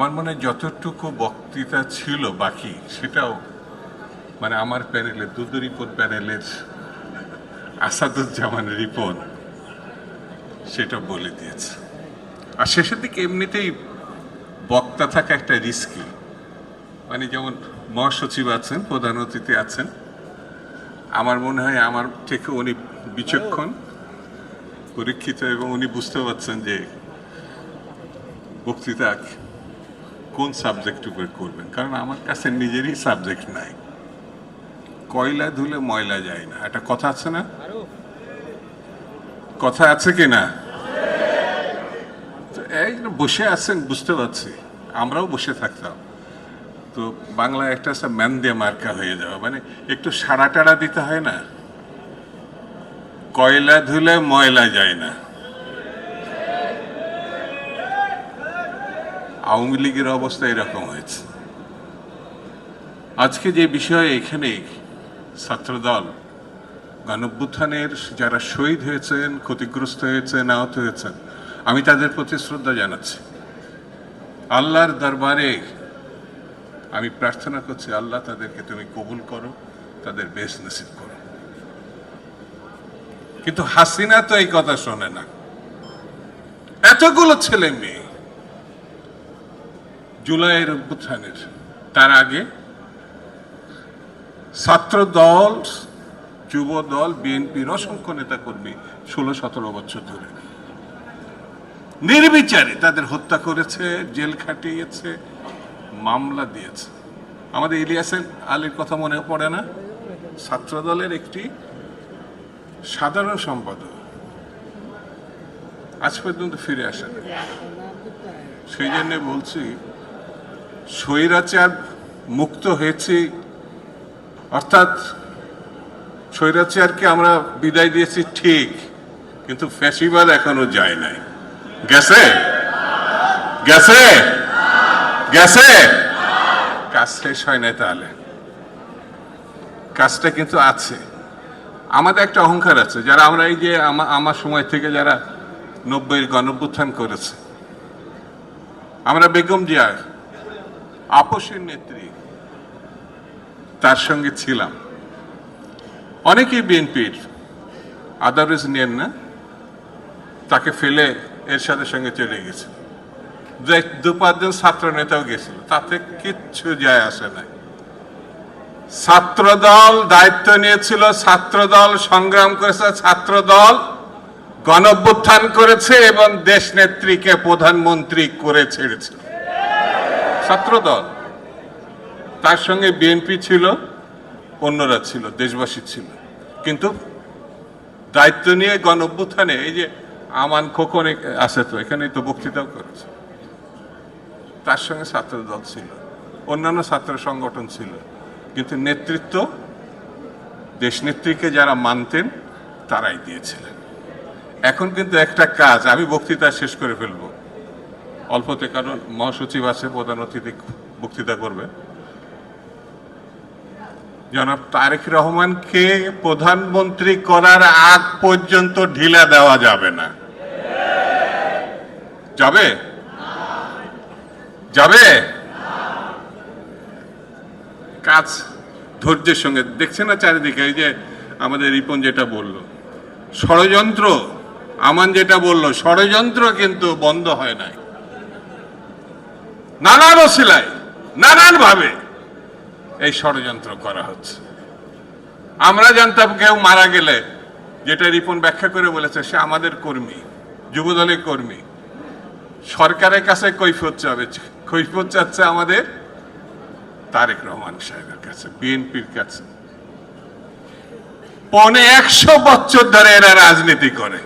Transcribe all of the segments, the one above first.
আমার মনে যতটুকু বক্তৃতা ছিল বাকি, সেটাও মানে আমার প্যানেলের দুদু রিপোর্ট প্যানেলের আসাদুজ্জামান রিপন সেটা বলে দিয়েছে। আর শেষের দিকে এমনিতেই বক্তা থাকা একটা রিস্কি। মানে যেমন মহাসচিব আছেন, প্রধান অতিথি আছেন, আমার মনে হয় আমার থেকে উনি বিচক্ষণ, পরীক্ষিত এবং উনি বুঝতে পারছেন যে বক্তৃতা কোন সাবজেক্ট উপরে করবেন? কারণ আমার কাছে নিজেরই সাবজেক্ট নাই। কয়লা ধুলে ময়লা যায় না। একটা কথা আছে না? কথা আছে কি না? এই বসে আছেন, বুঝতে পারছি। আমরাও বসে থাকতাম। তো বাংলায় একটা আছে, ম্যান দিয়ে মার্কা হয়ে যাওয়া। মানে একটু সাড়া টাড়া দিতে হয় না? কয়লা ধুলে ময়লা যায় না। আওয়ামী লীগের অবস্থা এরকম হয়েছে। আজকে যে বিষয়ে এখানে ছাত্রদল গণভ্যুত্থানের যারা শহীদ হয়েছেন, ক্ষতিগ্রস্ত হয়েছেন, আহত হয়েছেন, আমি তাদের প্রতি শ্রদ্ধা জানাচ্ছি। আল্লাহর দরবারে আমি প্রার্থনা করছি, আল্লাহ তাদেরকে তুমি কবুল করো, তাদের বেশ নসিব করো। কিন্তু হাসিনা তো এই কথা শোনে না। এতগুলো ছেলে মেয়ে জুলাইয়ের অভ্যুত্থানের। তার আগে ছাত্র দল যুব দল বিএনপির অসংখ্য নেতা কর্মী ষোলো সতেরো বছর ধরে। নির্বিচারে তাদের হত্যা করেছে জেল খাটিয়েছে মামলা দিয়েছে। আমাদের ইলিয়াসের আলীর কথা মনে পড়ে না? ছাত্র দলের একটি সাধারণ সম্পাদক আজ পর্যন্ত ফিরে আসে না সেই জন্য বলছি স্বৈরাচার মুক্ত হয়েছি। অর্থাৎ স্বৈরাচারকে আমরা বিদায় দিয়েছি ঠিক, কিন্তু ফ্যাসিবাদ এখনও যায় নাই। গেছে? গেছে? গেছে? কাজ শেষ হয় নাই তাহলে। কাজটা কিন্তু আছে। আমাদের একটা অহংকার আছে, যারা আমরা এই যে আমার সময় থেকে যারা নব্বইয়ের গণভ্যুত্থান করেছে। আমরা বেগম জিয়া আপসের নেত্রী, তার সঙ্গে ছিলাম। অনেকেই বিএনপির আদারওয়াইজ নেন না, তাকে ফেলে এর সাথে সঙ্গে চলে গেছে। দু- পাঁচজন ছাত্র নেতাও গেছিল, তাতে কিচ্ছু যায় আসে নাই। ছাত্রদল দায়িত্ব নিয়েছিল, ছাত্রদল সংগ্রাম করেছে, ছাত্রদল গণভ্যুত্থান করেছে এবং দেশ নেত্রীকে প্রধানমন্ত্রী করে ছেড়েছিল ছাত্রদল। তার সঙ্গে বিএনপি ছিল, অন্যরা ছিল, দেশবাসী ছিল। কিন্তু দায়িত্ব নিয়ে গণ অভ্যুত্থানে এই যে আমান খোকন আছে তো এখানে তো বক্তৃতাও করেছে। তার সঙ্গে ছাত্র দল ছিল, অন্যান্য ছাত্র সংগঠন ছিল। কিন্তু নেতৃত্ব, দেশনেত্রীকে যারা মানতেন, তারাই দিয়েছিলেন। এখন কিন্তু একটা কাজ, আমি বক্তৃতা শেষ করে ফেলব। অল্পতে, কারণ মহাসচিব আছে, প্রধান অতিথি বক্তৃতা করবে। জনাব তারেক রহমানকে প্রধানমন্ত্রী করার আগ পর্যন্ত ঢিলা দেওয়া যাবে না। যাবে? যাবে? কাজ ধৈর্যের সঙ্গে। দেখছে না চারিদিকে, এই যে আমাদের রিপন যেটা বলল। ষড়যন্ত্র, আমান যেটা বলল, ষড়যন্ত্র কিন্তু বন্ধ হয় নাই। নানান ওসিলায় নানান ভাবে এই ষড়যন্ত্র করা হচ্ছে। আমরা জানতাম কেউ মারা গেলে, যেটা রিপন ব্যাখ্যা করে বলেছে, সে আমাদের কর্মী, যুবদলের কর্মী। সরকারের কাছে কৈফত চাবে কৈফত চাচ্ছে আমাদের তারেক রহমান সাহেবের কাছে, বিএনপির কাছে। পনে একশো বছর ধরে এরা রাজনীতি করে।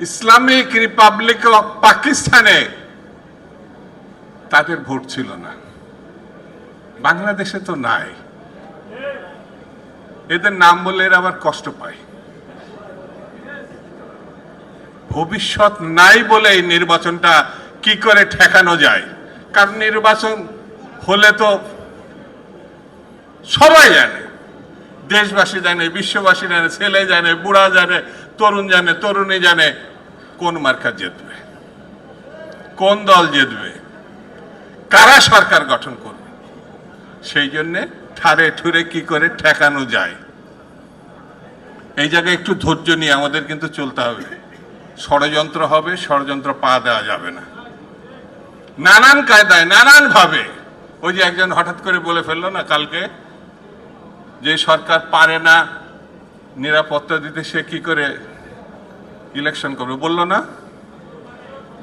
ইসলামিক রিপাবলিক অফ পাকিস্তানে তাদের ভোট ছিল না। বাংলাদেশে তো নাই। এদের নাম বললে এরা আবার কষ্ট পায়। ভবিষ্যৎ নাই বলে এই নির্বাচনটা কি করে ঠেকানো যায়? কারণ নির্বাচন হলে তো সবাই জানে। দেশবাসী জানে, বিশ্ববাসী জানে, ছেলে জানে, বুড়া জানে তরুণ জানে, তরুণী জানে কোন মার্কা জিতবে, কোন দল জিতবে, কারা সরকার গঠন করবে। সেই জন্যে ঠারে ঠুরে কি করে ঠেকানো যায়। এই জায়গায় একটু ধৈর্য নিয়ে আমাদের কিন্তু চলতে হবে। ষড়যন্ত্র হবে, ষড়যন্ত্র পা দেওয়া যাবে না। নানান কায়দায় নানান ভাবে ওই যে একজন হঠাৎ করে বলে ফেলল না কালকে, যে সরকার পারে না নিরাপত্তা দিতে সে কি করে ইলেকশন করবে? বলল না।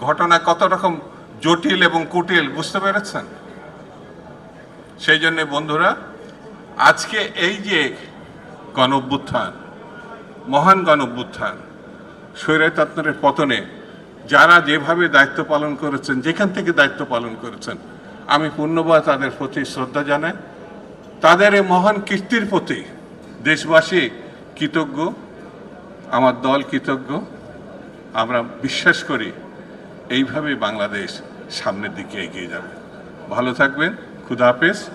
ঘটনা কত রকম জটিল এবং কুটিল, বুঝতে পেরেছেন? সেই জন্য বন্ধুরা, আজকে এই যে গণ অভ্যুত্থান, মহান গণ অভ্যুত্থান স্বৈরতত্নের পতনে যারা যেভাবে দায়িত্ব পালন করেছেন, যেখান থেকে দায়িত্ব পালন করেছেন, আমি পূর্ণবা তাদের প্রতি শ্রদ্ধা জানাই। তাদের এই মহান কীর্তির প্রতি দেশবাসী কৃতজ্ঞ, আমার দল কৃতজ্ঞ। আমরা বিশ্বাস করি এইভাবে বাংলাদেশ সামনের দিকে এগিয়ে যাবে। ভালো থাকবেন, খুদা হাফেজ।